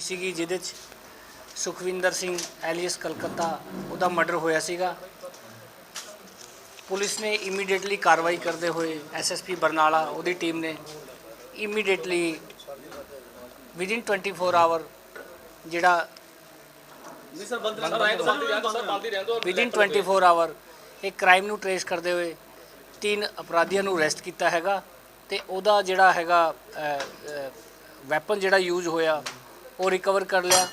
ਸੀਗੀ, ਜਿਹਦੇ 'ਚ ਸੁਖਵਿੰਦਰ ਸਿੰਘ ਐਲੀਅਸ ਕਲਕੱਤਾ ਉਹਦਾ ਮਰਡਰ ਹੋਇਆ ਸੀਗਾ। ਪੁਲਿਸ ਨੇ ਇਮੀਡੀਏਟਲੀ ਕਾਰਵਾਈ ਕਰਦੇ ਹੋਏ ਐਸਐਸਪੀ ਬਰਨਾਲਾ, ਉਹਦੀ ਟੀਮ ਨੇ ਇਮੀਡੀਏਟਲੀ ਵਿਦਿਨ 24 ਆਵਰ ਜਿਹੜਾ ਨਹੀਂ ਸਰ ਬੰਦ ਸਰ ਵਿਦਿਨ 24 ਆਵਰ ਇਹ ਕ੍ਰਾਈਮ ਨੂੰ ਟਰੇਸ ਕਰਦੇ ਹੋਏ ਤਿੰਨ ਅਪਰਾਧੀਆਂ ਨੂੰ ਅਰੈਸਟ ਕੀਤਾ ਹੈਗਾ ਤੇ ਉਹਦਾ ਜਿਹੜਾ ਹੈਗਾ ਵੈਪਨ ਜਿਹੜਾ ਯੂਜ਼ ਹੋਇਆ ਉਹ ਰਿਕਵਰ ਕਰ ਲਿਆ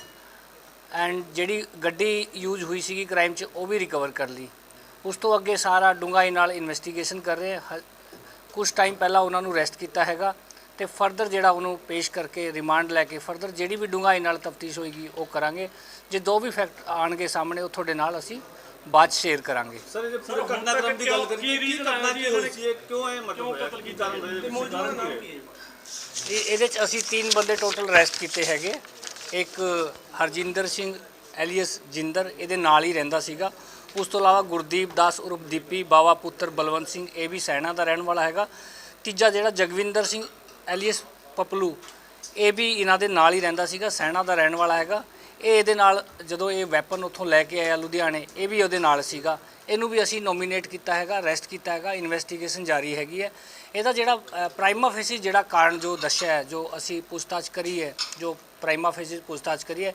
ਐਂਡ ਜਿਹੜੀ ਗੱਡੀ ਯੂਜ਼ ਹੋਈ ਸੀਗੀ ਕ੍ਰਾਈਮ 'ਚ ਉਹ ਵੀ ਰਿਕਵਰ ਕਰ ਲਈ। ਉਸ ਤੋਂ ਅੱਗੇ ਸਾਰਾ ਡੂੰਘਾਈ ਨਾਲ ਇਨਵੈਸਟੀਗੇਸ਼ਨ ਕਰ ਰਹੇ ਹਾਂ ਕੁਝ ਟਾਈਮ ਪਹਿਲਾਂ ਉਹਨਾਂ ਨੂੰ ਅਰੈਸਟ ਕੀਤਾ ਹੈਗਾ ਤੇ ਫਰਦਰ ਜਿਹੜਾ ਉਹਨੂੰ ਪੇਸ਼ ਕਰਕੇ ਰਿਮਾਂਡ ਲੈ ਕੇ ਫਰਦਰ ਜਿਹੜੀ ਵੀ ਡੂੰਘਾਈ ਨਾਲ ਤਫਤੀਸ਼ ਹੋਏਗੀ ਉਹ ਕਰਾਂਗੇ। ਜੇ ਦੋ ਵੀ ਫੈਕਟ ਆਣਗੇ ਸਾਹਮਣੇ ਉਹ ਤੁਹਾਡੇ ਨਾਲ ਅਸੀਂ ਬਾਅਦ ਸ਼ੇਅਰ ਕਰਾਂਗੇ। ਸਰ ਇਹ ਪੂਰੇ ਘਟਨਾਕ੍ਰਮ ਦੀ ਗੱਲ ਕਰੀਏ ਕੀ ਘਟਨਾ ਕੀ ਹੋਈ ਸੀ? ਇਹ ਕਿਉਂ ਇਹ ਮਰਡਰ ਹੋਇਆ? ਕਤਲ ਕੀਤਾ ਤੇ ਮੌਜੂਦਾ ਨਾਮ ਕੀ ਹੈ? ਇਹ ਇਹਦੇ ਚ ਅਸੀਂ ਤਿੰਨ ਬੰਦੇ ਟੋਟਲ ਅਰੈਸਟ ਕੀਤੇ ਹੈਗੇ। ਇੱਕ ਹਰਜਿੰਦਰ ਸਿੰਘ, ਐਲੀਅਸ ਜਿੰਦਰ, ਇਹਦੇ ਨਾਲ ਹੀ ਰਹਿੰਦਾ ਸੀਗਾ। ਉਸ ਤੋਂ ਇਲਾਵਾ ਗੁਰਦੀਪ ਦਾਸ ਉਰਫ ਦੀਪੀ, ਬਾਵਾ ਪੁੱਤਰ ਬਲਵੰਤ ਸਿੰਘ, ਇਹ ਵੀ ਸੈਣਾ ਦਾ ਰਹਿਣ ਵਾਲਾ ਹੈਗਾ। ਤੀਜਾ ਜਿਹੜਾ ਜਗਵਿੰਦਰ ਸਿੰਘ, ਐਲੀਅਸ ਪਪਲੂ, ਇਹ ਵੀ ਇਹਨਾਂ ਦੇ ਨਾਲ ਹੀ ਰਹਿੰਦਾ ਸੀਗਾ ਸੈਣਾ ਦਾ ਰਹਿਣ ਵਾਲਾ ਹੈਗਾ। ਇਹ ਇਹਦੇ ਨਾਲ ਜਦੋਂ ਇਹ ਵੈਪਨ ਉੱਥੋਂ ਲੈ ਕੇ ਆਇਆ ਲੁਧਿਆਣੇ, ਇਹ ਵੀ ਉਹਦੇ ਨਾਲ ਸੀਗਾ। ਇਹਨੂੰ ਵੀ ਅਸੀਂ ਨੋਮੀਨੇਟ ਕੀਤਾ ਹੈਗਾ ਅਰੈਸਟ ਕੀਤਾ ਹੈਗਾ ਇਨਵੈਸਟੀਗੇਸ਼ਨ ਜਾਰੀ ਹੈਗੀ ਹੈ। ਇਹਦਾ ਜਿਹੜਾ ਪ੍ਰਾਈਮਾ ਫੇਸਿਸ ਜਿਹੜਾ ਕਾਰਨ ਜੋ ਦੱਸਿਆ ਜੋ ਅਸੀਂ ਪੁੱਛਤਾਛ ਕਰੀ ਹੈ, ਜੋ ਪ੍ਰਾਈਮਾ ਫੇਸਿਸ ਪੁੱਛਤਾਛ ਕਰੀ ਹੈ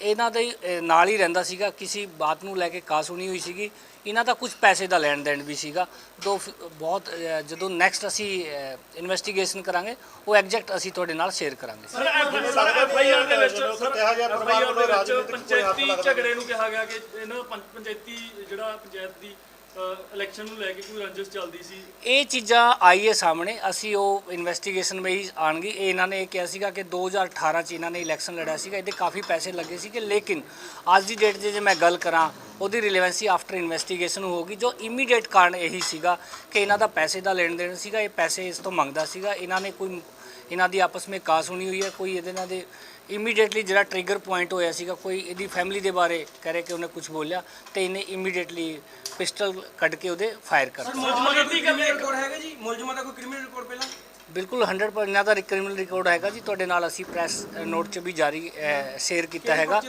ਇਹਨਾਂ ਦੇ ਅ, ਨਾਲ ਹੀ ਰਹਿੰਦਾ ਸੀਗਾ ਕਿਸੇ ਬਾਤ ਨੂੰ ਲੈ ਕੇ ਕਾਸ ਹੋਣੀ ਹੋਈ ਸੀਗੀ। ਇਹਨਾਂ ਦਾ ਕੁਝ ਪੈਸੇ ਦਾ ਲੈਣ ਦੇਣ ਵੀ ਸੀਗਾ। ਦੋ ਬਹੁਤ ਅ, ਜਦੋਂ ਨੈਕਸਟ ਅਸੀਂ ਇਨਵੈਸਟੀਗੇਸ਼ਨ ਕਰਾਂਗੇ ਉਹ ਐਗਜ਼ੈਕਟ ਅਸੀਂ ਤੁਹਾਡੇ ਨਾਲ ਸ਼ੇਅਰ ਕਰਾਂਗੇ। ਸਰ ਸਰ ਐਫਆਈਆਰ ਦੇ ਵਿੱਚ ਸਰ ਕਿਹਾ ਗਿਆ ਪਰਿਵਾਰ FIR ਦੇ ਵੱਲੋਂ ਵਿੱਚ ਰਾਜਨੀਤਿਕ ਕੋਈ ਹੱਥ ਪੰਚਾਇਤੀ ਲੱਗਦਾ ਝਗੜੇ ਨੂੰ ਕਿਹਾ ਗਿਆ ਕਿ ਇਹਨਾਂ ਪੰਚ- ਪੰਚਾਇਤੀ ਜਿਹੜਾ ਪੰਚਾਇਤ ਦੀ ਇਲੈਕਸ਼ਨ ਨੂੰ ਲੈ ਕੇ ਕੋਈ ਰੰਜਿਸ਼ ਚੱਲਦੀ ਸੀ? ਇਹ ਚੀਜ਼ਾਂ ਆਈ ਹੈ ਸਾਹਮਣੇ। ਅਸੀਂ ਉਹ ਇਨਵੈਸਟੀਗੇਸ਼ਨ ਵਿੱਚ ਹੀ ਆਣਗੀ ਇਹ ਇਹਨਾਂ ਨੇ ਇਹ ਕਿਹਾ ਸੀਗਾ ਕਿ 2018 ਚ ਇਹਨਾਂ ਨੇ ਇਲੈਕਸ਼ਨ ਲੜਿਆ ਸੀਗਾ। ਇਹਦੇ ਕਾਫੀ ਪੈਸੇ ਲੱਗੇ ਸੀ ਕਿ ਲੇਕਿਨ ਅੱਜ ਦੀ ਡੇਟ 'ਚ ਜੇ ਮੈਂ ਗੱਲ ਕਰਾਂ, ਉਹਦੀ ਰਿਲੇਵੈਂਸੀ ਆਫਟਰ ਇਨਵੈਸਟੀਗੇਸ਼ਨ ਹੋਗੀ ਜੋ ਇਮੀਡੀਏਟ ਕਾਰਨ ਇਹੀ ਸੀਗਾ ਕਿ ਇਹਨਾਂ ਦਾ ਪੈਸੇ ਦਾ ਲੈਣ ਦੇਣ ਸੀਗਾ। ਇਹ ਪੈਸੇ ਇਸ ਤੋਂ ਮੰਗਦਾ ਸੀਗਾ। ਇਹਨਾਂ ਨੇ ਕੋਈ, ਇਹਨਾਂ ਦੀ ਆਪਸ ਵਿੱਚ ਕਾਸ ਹੋਣੀ ਹੋਈ ਹੈ। ਕੋਈ ਇਹਦੇ ਨਾਲ ਦੇ ਇਮੀਡੀਏਟਲੀ ਜਿਹੜਾ ਟ੍ਰਿਗਰ ਪੁਆਇੰਟ ਹੋਇਆ ਸੀਗਾ ਕੋਈ ਇਹਦੀ ਫੈਮਿਲੀ ਦੇ ਬਾਰੇ ਕਹਿ ਰਿਹਾ ਕਿ ਉਹਨੇ ਕੁਝ ਬੋਲਿਆ ਤੇ ਇਹਨੇ ਇਮੀਡੀਏਟਲੀ ਪਿਸਟਲ ਕੱਢ ਕੇ ਉਹਦੇ ਫਾਇਰ ਕਰ ਦਿੱਤਾ। ਮੁਲਜ਼ਮਾਂ ਦਾ ਕੋਈ ਕ੍ਰਿਮੀਨਲ ਰਿਕਾਰਡ ਹੈਗਾ ਜੀ? ਮੁਲਜ਼ਮਾਂ ਦਾ ਕੋਈ ਕ੍ਰਿਮੀਨਲ ਰਿਕਾਰਡ ਪਹਿਲਾਂ? ਬਿਲਕੁਲ 100% ਇਹਨਾਂ ਦਾ ਕ੍ਰਿਮੀਨਲ ਰਿਕਾਰਡ ਹੈਗਾ ਜੀ। ਤੁਹਾਡੇ ਨਾਲ ਅਸੀਂ ਪ੍ਰੈਸ ਨੋਟ 'ਚ ਵੀ ਜਾਰੀ ਸ਼ੇਅਰ ਕੀਤਾ ਹੈਗਾ।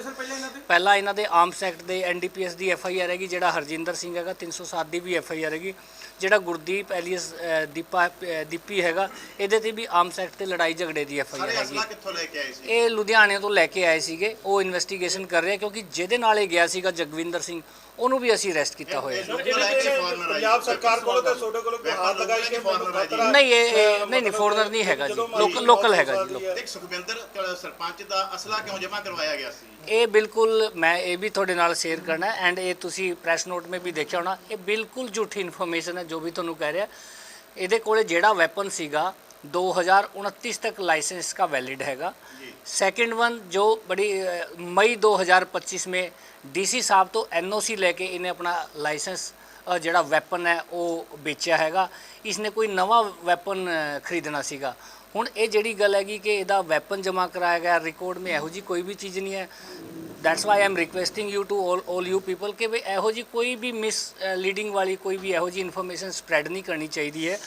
ਪਹਿਲਾਂ ਇਹਨਾਂ ਦੇ? ਆਰਮਸ ਐਕਟ ਦੇ ਐਨਡੀਪੀਐਸ ਦੀ ਐਫ ਆਈ ਆਰ ਹੈਗੀ ਜਿਹੜਾ ਹਰਜਿੰਦਰ ਸਿੰਘ ਹੈਗਾ 307 ਦੀ ਵੀ ਐਫ ਆਈ ਆਰ ਹੈਗੀ। ਜਿਹੜਾ ਗੁਰਦੀਪ ਐਲੀਅਸ ਦੀਪਾ ਦੀਪੀ ਹੈਗਾ ਇਹਦੇ ਤੇ ਵੀ ਆਰਮਸ ਐਕਟ ਤੇ ਲੜਾਈ ਝਗੜੇ ਦੀ ਐਫ ਆਈ ਆਰ ਹੈਗੀ। ਅਸਲਾ ਕਿੱਥੋਂ ਲੈ ਕੇ ਆਏ ਸੀ? ਇਹ ਲੁਧਿਆਣੇ ਤੋਂ ਲੈ ਕੇ ਆਏ ਸੀਗੇ। ਉਹ ਇਨਵੈਸਟੀਗੇਸ਼ਨ ਕਰ ਰਹੇ ਕਿਉਂਕਿ ਜਿਹਦੇ ਨਾਲ ਇਹ ਗਿਆ ਸੀਗਾ ਜਗਵਿੰਦਰ ਸਿੰਘ ਉਹਨੂੰ ਵੀ ਅਸੀਂ ਅਰੈਸਟ ਕੀਤਾ ਹੋਇਆ। ਪੰਜਾਬ ਸਰਕਾਰ ਕੋਲੋਂ ਤੇ ਤੁਹਾਡੇ ਕੋਲੋਂ ਕੋਈ ਹਾਲ ਲਗਾਈ ਕਿ ਫੋਰਨ ਆਈ ਜੀ। ਨਹੀਂ ਇਹ ਨਹੀਂ ਨਹੀਂ ਫੋਰਨਰ ਨਹੀਂ ਹੈਗਾ ਜੀ। ਲੋਕਲ ਲੋਕਲ ਹੈਗਾ ਜੀ। ਇੱਕ ਸੁਖਵਿੰਦਰ ਸਰਪੰਚ ਦਾ ਅਸਲਾ ਕਿਉਂ ਜਮ੍ਹਾਂ ਕਰਵਾਇਆ ਗਿਆ ਸੀ? ਇਹ ਬਿਲਕੁਲ ਮੈਂ ਇਹ ਵੀ ਤੁਹਾਡੇ ਨਾਲ ਸ਼ੇਅਰ ਕਰਨਾ ਐਂਡ ਇਹ ਤੁਸੀਂ ਪ੍ਰੈਸ ਨੋਟ ਮੇ ਵੀ ਦੇਖਿਆ ਹੋਣਾ ਇਹ ਬਿਲਕੁਲ ਝੂਠੀ ਇਨਫੋਰਮੇਸ਼ਨ ਹੈ ਜੋ ਵੀ ਤੁਹਾਨੂੰ ਕਹਿ ਰਿਹਾ ਇਹਦੇ ਕੋਲੇ ਜਿਹੜਾ ਵੈਪਨ ਸੀਗਾ 2029 ਤੱਕ ਲਾਇਸੈਂਸ लाइसेंस का वैलिड हैगा सेकंड वन जो बड़ी मई 2025 में डीसी साहब तो ਲੈ ਕੇ ਇਹਨੇ ਆਪਣਾ ਲਾਇਸੈਂਸ ਜਿਹੜਾ ਵੈਪਨ ਹੈ ਉਹ ਵੇਚਿਆ ਹੈਗਾ। ਇਸਨੇ ਕੋਈ ਨਵਾਂ ਵੈਪਨ ਖਰੀਦਣਾ ਸੀਗਾ। ਹੁਣ ਇਹ ਜਿਹੜੀ ਗੱਲ ਹੈਗੀ ਕਿ ਇਹਦਾ ਵੈਪਨ ਜਮ੍ਹਾਂ ਕਰਾਇਆ ਗਿਆ ਰਿਕਾਰਡ ਮੇ ਇਹੋ ਜੀ ਕੋਈ ਵੀ ਚੀਜ਼ ਨਹੀਂ ਹੈ। That's why I'm requesting you to all all you people ਕਿ ਵੀ ਇਹੋ ਜੀ ਕੋਈ ਵੀ ਮਿਸ ਲੀਡਿੰਗ ਵਾਲੀ ਕੋਈ ਵੀ ਇਹੋ ਜੀ ਇਨਫੋਰਮੇਸ਼ਨ ਸਪਰੈਡ ਨਹੀਂ ਕਰਨੀ ਚਾਹੀਦੀ ਹੈ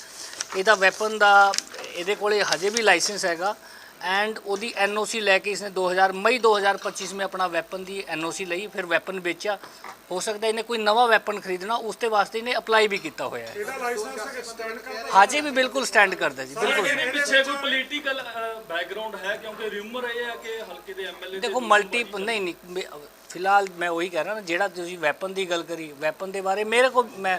ਇਹਦਾ ਵੈਪਨ ਦਾ ਇਹਦੇ ਕੋਲੇ ਹਜੇ ਵੀ ਲਾਇਸੈਂਸ ਹੈਗਾ ਐਂਡ ਉਹਦੀ ਐਨਓਸੀ ਲੈ ਕੇ ਇਸਨੇ 2000 ਮਈ 2025 ਵਿੱਚ ਆਪਣਾ ਵੈਪਨ ਦੀ ਐਨਓਸੀ ਲਈ ਫਿਰ ਵੈਪਨ ਵੇਚਿਆ। ਹੋ ਸਕਦਾ ਇਹਨੇ ਕੋਈ ਨਵਾਂ ਵੈਪਨ ਖਰੀਦਣਾ ਉਸ ਤੇ ਵਾਸਤੇ ਇਹਨੇ ਅਪਲਾਈ ਵੀ ਕੀਤਾ ਹੋਇਆ ਹੈ। ਹਾਜੀ ਵੀ ਬਿਲਕੁਲ ਸਟੈਂਡ ਕਰਦਾ ਜੀ ਬਿਲਕੁਲ। ਪਿੱਛੇ ਕੋਈ ਪੋਲੀਟੀਕਲ ਬੈਕਗ੍ਰਾਉਂਡ ਹੈ? ਕਿਉਂਕਿ ਰਿਊਮਰ ਹੈ ਕਿ ਹਲਕੇ ਦੇ ਐਮਐਲਏ ਦੇਖੋ ਮਲਟੀ ਨਹੀਂ ਨਹੀਂ ਫਿਲਹਾਲ ਮੈਂ ਉਹੀ ਕਹਿ ਰਿਹਾ ਨਾ ਜਿਹੜਾ ਤੁਸੀਂ ਵੈਪਨ ਦੀ ਗੱਲ ਕਰੀ ਵੈਪਨ ਦੇ ਬਾਰੇ ਮੇਰੇ ਕੋਲ ਮੈਂ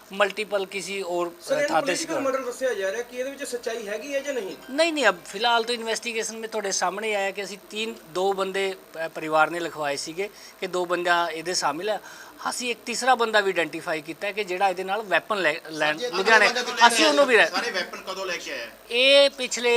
मल्टीपल किसी और ਸਰ ਇਹ था ते ਪੋਲੀਟੀਕਲ ਮਰਡਰ ਦੱਸਿਆ ਜਾ ਰਿਹਾ ਕਿ ਇਹਦੇ ਵਿੱਚ ਸੱਚਾਈ ਹੈਗੀ ਹੈ ਜਾਂ ਨਹੀਂ नहीं नहीं अब फिलहाल तो इन्वेस्टिगेशन में थोड़े सामने आया कि ਅਸੀਂ तीन दो ਬੰਦੇ ਅ, ਪਰਿਵਾਰ ਨੇ ਲਿਖਵਾਏ ਸੀਗੇ ਕਿ ਦੋ ਬੰਦਾ ਇਹਦੇ ਸ਼ਾਮਿਲ ਹੈ ਅਸੀਂ ਇੱਕ ਤੀਸਰਾ ਬੰਦਾ ਵੀ ਆਇਡੈਂਟੀਫਾਈ ਕੀਤਾ ਹੈ ਕਿ ਜਿਹੜਾ ਇਹਦੇ ਨਾਲ ਵੈਪਨ ਲੈਣ ਲੁਧਿਆਣੇ ਅਸੀਂ ਉਹਨੂੰ ਵੀ ਰਹਿ- ਸਾਰੇ ਵੈਪਨ ਕਦੋਂ ਲੈ ਕੇ ਆਇਆ ਇਹ ਪਿਛਲੇ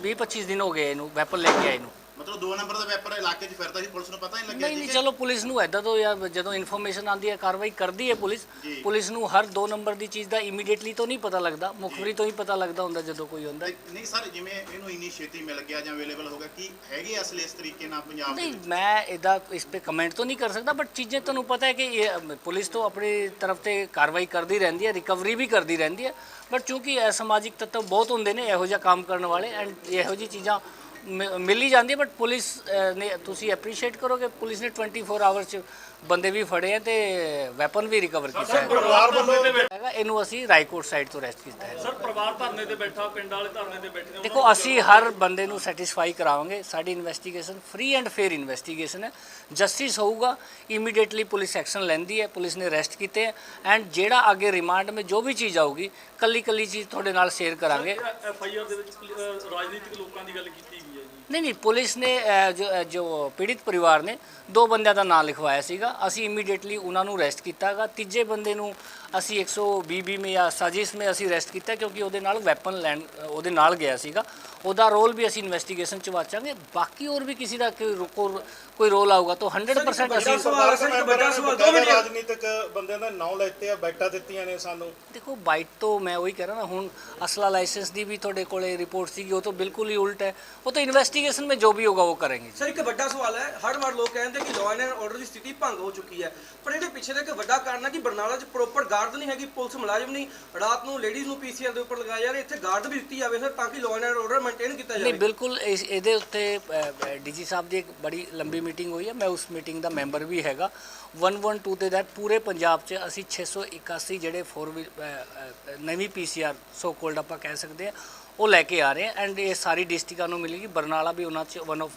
20 25 ਦਿਨ ਹੋ ਗਏ ਇਹਨੂੰ ਵੈਪਨ ਲੈ ਕੇ ਆਏ ਨੂੰ ਮਤਲਬ ਦੋ ਨੰਬਰ ਦਾ ਵੈਪਨ ਇਲਾਕੇ 'ਚ ਫਿਰਦਾ ਸੀ ਪੁਲਿਸ ਨੂੰ ਪਤਾ ਨਹੀਂ ਲੱਗਿਆ ਨਹੀਂ ਜੀ ਨਹੀਂ ਚਲੋ ਪੁਲਿਸ ਨੂੰ ਐਦਾਂ ਤੋਂ ਯਾਰ ਜਦੋਂ ਇਨਫੋਰਮੇਸ਼ਨ ਆਉਂਦੀ ਹੈ ਕਾਰਵਾਈ ਕਰਦੀ ਹੈ ਪੁਲਿਸ ਜੀ। ਪੁਲਿਸ ਨੂੰ ਹਰ ਦੋ ਨੰਬਰ ਦੀ ਚੀਜ਼ ਦਾ ਇਮੀਡੀਏਟਲੀ ਤੋਂ ਨਹੀਂ ਪਤਾ ਲੱਗਦਾ ਮੁਖਬਰੀ ਤੋਂ ਹੀ ਪਤਾ ਲੱਗਦਾ ਹੁੰਦਾ ਜਦੋਂ ਕੋਈ ਹੁੰਦਾ। ਨਹੀਂ ਸਰ ਜਿਵੇਂ ਇਹਨੂੰ ਇੰਨੀ ਛੇਤੀ ਮਿਲ ਗਿਆ ਜਾਂ ਅਵੇਲੇਬਲ ਹੋ ਗਿਆ ਕੀ ਹੈਗੇ ਅਸਲ ਇਸ ਤਰੀਕੇ ਨਾਲ ਪੰਜਾਬ ਨਹੀਂ? ਮੈਂ ਇਹਦਾ ਇਸ ਤੇ ਕਮੈਂਟ ਤਾਂ ਨਹੀਂ ਕਰ ਸਕਦਾ ਬਟ ਚੀਜ਼ਾਂ ਤੁਹਾਨੂੰ ਪਤਾ ਹੈ ਕਿ ਪੁਲਿਸ ਤੋਂ ਆਪਣੀ ਤਰਫ ਤੇ ਕਾਰਵਾਈ ਕਰਦੀ ਰਹਿੰਦੀ ਹੈ ਰਿਕਵਰੀ ਵੀ ਕਰਦੀ ਰਹਿੰਦੀ ਹੈ ਬਟ ਚੂੰਕਿ ਅਸਮਾਜਿਕ ਤੱਤਵ ਬਹੁਤ ਹੁੰਦੇ ਨੇ ਇਹੋ ਜਿਹਾ ਕੰਮ ਕਰਨ ਵਾਲੇ ਐਂਡ ਇਹੋ ਜਿਹੀ ਚੀਜ਼ਾਂ ਮਿਲ ਹੀ ਜਾਂਦੀ ਹੈ ਬਟ ਪੁਲਿਸ ਨੇ ਤੁਸੀਂ ਐਪਰੀਸ਼ੀਏਟ ਕਰੋਗੇ ਪੁਲਿਸ ਨੇ 24 ਆਵਰ ਚ ਬੰਦੇ ਵੀ ਫੜੇ ਆ ਤੇ ਵੈਪਨ ਵੀ ਰਿਕਵਰ ਕੀਤਾ ਹੈ। ਪਰਿਵਾਰ ਵੱਲੋਂ ਹੈਗਾ ਇਹਨੂੰ ਅਸੀਂ ਰਾਏਕੋਟ ਸਾਈਡ ਤੋਂ ਅਰੈਸਟ ਕੀਤਾ ਹੈ। ਸਰ ਪਰਿਵਾਰ ਧਰਨੇ ਤੇ ਬੈਠਾ ਪਿੰਡ ਵਾਲੇ ਧਰਨੇ ਤੇ ਬੈਠੇ ਨੇ ਦੇਖੋ ਅਸੀਂ ਹਰ ਬੰਦੇ ਨੂੰ ਸੈਟੀਸਫਾਈ ਕਰਾਵਾਂਗੇ। ਸਾਡੀ investigation free and fair investigation ਹੈ। ਜਸਟਿਸ ਹੋਊਗਾ ਇਮੀਡੀਏਟਲੀ ਪੁਲਿਸ ਐਕਸ਼ਨ ਲੈਂਦੀ ਹੈ ਪੁਲਿਸ ਨੇ ਅਰੈਸਟ ਕੀਤੇ ਹੈ। ਐਂਡ ਜਿਹੜਾ ਅੱਗੇ ਰਿਮਾਂਡ ਵਿੱਚ ਜੋ ਵੀ ਚੀਜ਼ ਆਊਗੀ ਕੱਲੀ ਕੱਲੀ ਚੀਜ਼ ਤੁਹਾਡੇ ਨਾਲ ਸ਼ੇਅਰ ਕਰਾਂਗੇ। ਐਫ ਆਈ ਆਰ ਦੇ ਵਿੱਚ ਰਾਜਨੀਤਿਕ ਲੋਕਾਂ ਦੀ ਗੱਲ ਕੀਤੀ ਗਈ ਨਹੀਂ ਨਹੀਂ ਪੁਲਿਸ ਨੇ ਅਹ, ਜੋ ਅਹ, ਜੋ ਪੀੜਿਤ ਪਰਿਵਾਰ ਨੇ ਦੋ ਬੰਦਿਆਂ ਦਾ ਨਾਮ ਲਿਖਵਾਇਆ ਸੀਗਾ। ਅਸੀਂ ਇਮੀਡੀਏਟਲੀ ਉਹਨਾਂ ਨੂੰ ਅਰੈਸਟ ਕੀਤਾਗਾ। ਤੀਜੇ ਬੰਦੇ ਨੂੰ ਅਸੀਂ 120 ਬੀ ਮੇ ਜਾਂ ਸਾਜ਼ਿਸ਼ ਮੇ ਅਸੀਂ ਅਰੈਸਟ ਕੀਤਾ ਕਿਉਂਕਿ ਉਹਦੇ ਨਾਲ ਵੈਪਨ ਲੈਣ ਅਹ, ਉਹਦੇ ਨਾਲ ਗਿਆ ਸੀਗਾ। ਉਹਦਾ ਰੋਲ ਵੀ ਅਸੀਂ ਇਨਵੈਸਟੀਗੇਸ਼ਨ ਚ ਵਾਚਾਂਗੇ। ਬਾਕੀ ਹੋਰ ਵੀ ਕਿਸੇ ਦਾ ਕੋਈ ਰੋ- ਕੋਈ- ਕੋਈ ਰੋਲ ਆਊਗਾ ਤਾਂ 100% ਵੱਡਾ ਅਸੀਂ ਸਵਾਲ ਇੱਕ ਵੱਡਾ ਸਵਾਲ ਦੋ ਮਿੰਟ। ਰਾਜਨੀਤਿਕ ਬੰਦਿਆਂ ਦਾ ਨਾਂ ਲੈਤੇ ਆ ਬੈਠਾ ਦਿੱਤੀਆਂ ਨੇ ਸਾਨੂੰ। ਦੇਖੋ ਬਾਈਟ ਤੋਂ ਮੈਂ ਉਹੀ ਕਹਿ ਰਿਹਾ ਨਾ ਹੁਣ ਅਸਲਾ ਲਾਇਸੈਂਸ ਦੀ ਵੀ ਤੁਹਾਡੇ ਕੋਲੇ ਰਿਪੋਰਟ ਸੀਗੀ ਉਹ ਤਾਂ ਬਿਲਕੁਲ ਹੀ ਉਲਟ ਹੈ। ਉਹ ਤਾਂ ਇਨਵੈਸਟੀਗੇਸ਼ਨ में ਜੋ ਵੀ ਹੋਗਾ ਉਹ ਕਰਾਂਗੇ। ਸਰ ਇੱਕ ਵੱਡਾ ਸਵਾਲ ਹੈ ਹਰ ਵਾਰ ਲੋਕ ਕਹਿੰਦੇ ਕਿ ਲਾਅ ਐਂਡ ਆਰਡਰ ਦੀ ਸਥਿਤੀ ਭੰਗ ਹੋ ਚੁੱਕੀ ਹੈ। ਪਰ ਇਹਦੇ ਪਿੱਛੇ ਦਾ ਇੱਕ ਵੱਡਾ ਕਾਰਨ ਹੈ ਕਿ ਬਰਨਾਲਾ 'ਚ ਪ੍ਰੋਪਰ ਗਾਰਡ ਨਹੀਂ ਹੈਗੀ ਪੁਲਿਸ ਮੁਲਾਜ਼ਮ ਨਹੀਂ। ਰਾਤ ਨੂੰ ਲੇਡੀਜ਼ ਨੂੰ ਪੀਸੀਆਰ ਦੇ ਉੱਪਰ ਲਗਾਇਆ ਜਾ ਰਿਹਾ ਇੱਥੇ ਗਾਰਡ ਵੀ ਦਿੱਤੀ ਜਾਵੇ ਸਰ ਤਾਂ ਕਿ ਲਾਅ ਐਂਡ ਆਰਡਰ ਮੇਨਟੇਨ ਕੀਤਾ ਨਹੀਂ ਜਾਵੇ। ਬਿਲਕੁਲ ਇਸ ਇਹਦੇ ਉੱਤੇ ਡੀਜੀ ਸਾਹਿਬ ਦੀ ਇੱਕ ਬੜੀ ਲੰਬੀ ਮੀਟਿੰਗ ਹੋਈ ਹੈ, ਮੈਂ ਉਸ ਮੀਟਿੰਗ ਦਾ ਮੈਂਬਰ ਵੀ ਹੈਗਾ। 112 ਦੇ ਤਹਿਤ ਪੂਰੇ ਪੰਜਾਬ 'ਚ ਅਸੀਂ 681 ਜਿਹੜੇ 4 ਨਵੀਂ ਪੀਸੀਆਰ ਸੋ ਕੋਲਡ ਆਪਾਂ ਕਹਿ ਸਕਦੇ ਆ ਉਹ ਲੈ ਕੇ ਆ ਰਹੇ ਆ ਐਂਡ ਇਹ ਸਾਰੀ ਡਿਸਟ੍ਰਿਕਾਂ ਨੂੰ ਮਿਲੇਗੀ। ਬਰਨਾਲਾ ਵੀ ਉਹਨਾਂ 'ਚ ਵਨ ਆਫ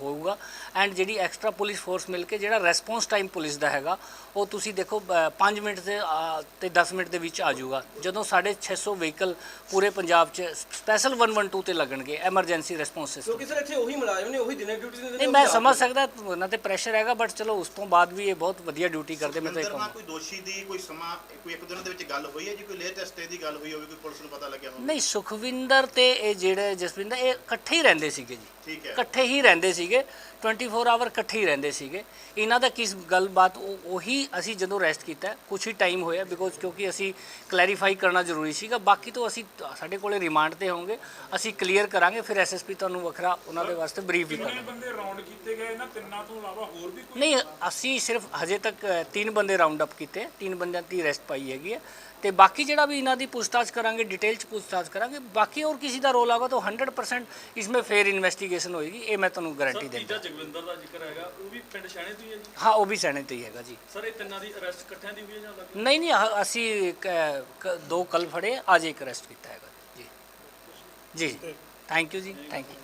ਹੋਊਗਾ। ਐਂਡ ਜਿਹੜੀ ਐਕਸਟਰਾ ਪੁਲਿਸ ਫੋਰਸ ਮਿਲ ਕੇ ਜਿਹੜਾ ਰੈਸਪੌਂਸ ਟਾਈਮ ਪੁਲਿਸ ਦਾ ਹੈਗਾ ਉਹ ਤੁਸੀਂ ਦੇਖੋ 5 ਮਿੰਟ ਤੇ ਆ, ਤੇ 10 ਮਿੰਟ ਦੇ ਵਿੱਚ ਆ ਜਾਊਗਾ। ਜਦੋਂ ਸਾਡੇ 600 ਵਹੀਕਲ ਪੂਰੇ ਪੰਜਾਬ 'ਚ ਸਪੈਸ਼ਲ 112 ਤੇ ਲੱਗਣਗੇ ਐਮਰਜੈਂਸੀ ਰੈਸਪੌਂਸ ਸਿਸਟਮ ਕਿਉਂਕਿ ਸਰ ਇੱਥੇ ਉਹੀ ਮੁਲਾਜ਼ਮ ਨੇ ਉਹੀ ਦਿਨੇ ਡਿਊਟੀ ਦਿੰਦੇ ਨੇ ਮੈਂ ਸਮਝ। ਸਕਦਾ ਉਹਨਾਂ ਤੇ ਪ੍ਰੈਸ਼ਰ ਹੈਗਾ ਬਟ ਚਲੋ ਉਸ ਤੋਂ ਬਾਅਦ ਵੀ ਇਹ ਬਹੁਤ ਵਧੀਆ ਡਿਊਟੀ ਕਰਦੇ ਮੈਂ ਤਾਂ ਕਹੂੰਗਾ। ਕੋਈ ਦੋਸ਼ੀ ਦੀ ਕੋਈ ਸਮਾਂ ਕੋਈ ਇੱਕ ਦਿਨ ਦੇ ਵਿੱਚ ਗੱਲ ਹੋਈ ਹੈ ਜੀ ਕੋਈ ਲੇਟੈਸਟ ਦੀ ਗੱਲ ਹੋਈ ਹੋਵੇ ਕੋਈ ਪੁਲਿਸ ਨੂੰ ਪਤਾ ਲੱਗਿਆ ਹੋਵੇ? ਨਹੀਂ ਸੁਖਵਿੰਦਰ ਤੇ ਇਹ ਜਿਹੜੇ ਜਸਵਿੰਦਰ ਇਹ ਇਕੱਠੇ ਹੀ ਰਹਿੰਦੇ ਸੀਗੇ ਜੀ। ਠੀਕ ਹੈ। ਇਕੱਠੇ ਹੀ ਰਹਿੰਦੇ ਸੀਗੇ 24 ਆਵਰ ਇਕੱਠੇ ਹੀ ਰਹਿੰਦੇ ਸੀਗੇ। ਇਹਨਾਂ ਦਾ ਕਿਸ ਗੱਲਬਾਤ ਉਹ ਉਹੀ ਅਸੀਂ ਜਦੋਂ ਰੈਸਟ ਕੀਤਾ ਕੁਝ ਹੀ ਟਾਈਮ ਹੋਇਆ ਬਿਕੋਜ਼ ਕਿਉਂਕਿ ਅਸੀਂ ਕਲੈਰੀਫਾਈ ਕਰਨਾ ਜ਼ਰੂਰੀ ਸੀਗਾ। ਬਾਕੀ ਤੋਂ ਅਸੀਂ ਸਾਡੇ ਕੋਲੇ ਰਿਮਾਂਡ ਤੇ ਹੋਵਾਂਗੇ ਅਸੀਂ ਕਲੀਅਰ ਕਰਾਂਗੇ ਫਿਰ ਐਸਐਸਪੀ ਤੁਹਾਨੂੰ ਵੱਖਰਾ ਉਹਨਾਂ ਦੇ ਵਾਸਤੇ ਬਰੀਫ ਵੀ ਕਰਾਂਗੇ। ਬੰਦੇ ਰਾਉਂਡ ਕੀਤੇ ਗਏ ਇਹਨਾਂ ਤਿੰਨਾਂ ਤੋਂ ਇਲਾਵਾ ਹੋਰ ਵੀ ਕੋਈ? ਨਹੀਂ ਅਸੀਂ ਸਿਰਫ ਹਜੇ ਤੱਕ ਤਿੰਨ ਬੰਦੇ ਰਾਉਂਡ ਅਪ ਕੀਤੇ ਤਿੰਨ ਬੰਦਿਆਂ ਦੀ ਅਰੈਸਟ ਪਾਈ ਹੈਗੀ ਹੈ। ਤੇ ਬਾਕੀ ਜਿਹੜਾ ਵੀ ਇਹਨਾਂ ਦੀ ਪੁੱਛਤਾਛ ਕਰਾਂਗੇ ਡਿਟੇਲ ਚ ਪੁੱਛਤਾਛ ਕਰਾਂਗੇ ਬਾਕੀ ਹੋਰ ਕਿਸੇ ਦਾ ਰੋਲ ਆਗਾ ਤਾਂ 100% ਇਸਮੇ ਫੇਰ ਇਨਵੈਸਟੀਗੇਸ਼ਨ ਹੋਏਗੀ ਇਹ ਮੈਂ ਤੁਹਾਨੂੰ ਗਾਰੰਟੀ ਤੀਜਾ ਦਿੰਦਾ। ਜਗਵਿੰਦਰ ਦਾ ਜ਼ਿਕਰ ਹੈਗਾ ਉਹ ਵੀ ਪਿੰਡ ਸ਼ਾਣੇ ਤੋਂ ਹੀ ਹੈ ਜੀ? ਹਾਂ ਉਹ ਵੀ ਸੈਣੇ ਤੇ ਹੀ ਹੈਗਾ ਜੀ। ਸਰ ਇਹ ਤਿੰਨਾਂ ਦੀ ਅਰੈਸਟ ਇਕੱਠਿਆਂ ਦੀ ਹੋਈ ਹੈ ਜਾਂ ਅਲੱਗ ਨਹੀਂ ਨਹੀਂ ਅਸੀਂ ਕ- ਦੋ ਕੱਲ ਫੜੇ ਅੱਜ ਇੱਕ ਅਰੈਸਟ ਕੀਤਾ ਹੈਗਾ। ਜੀ। ਜੀ ਥੈਂਕ ਯੂ ਜੀ ਥੈਂਕ ਯੂ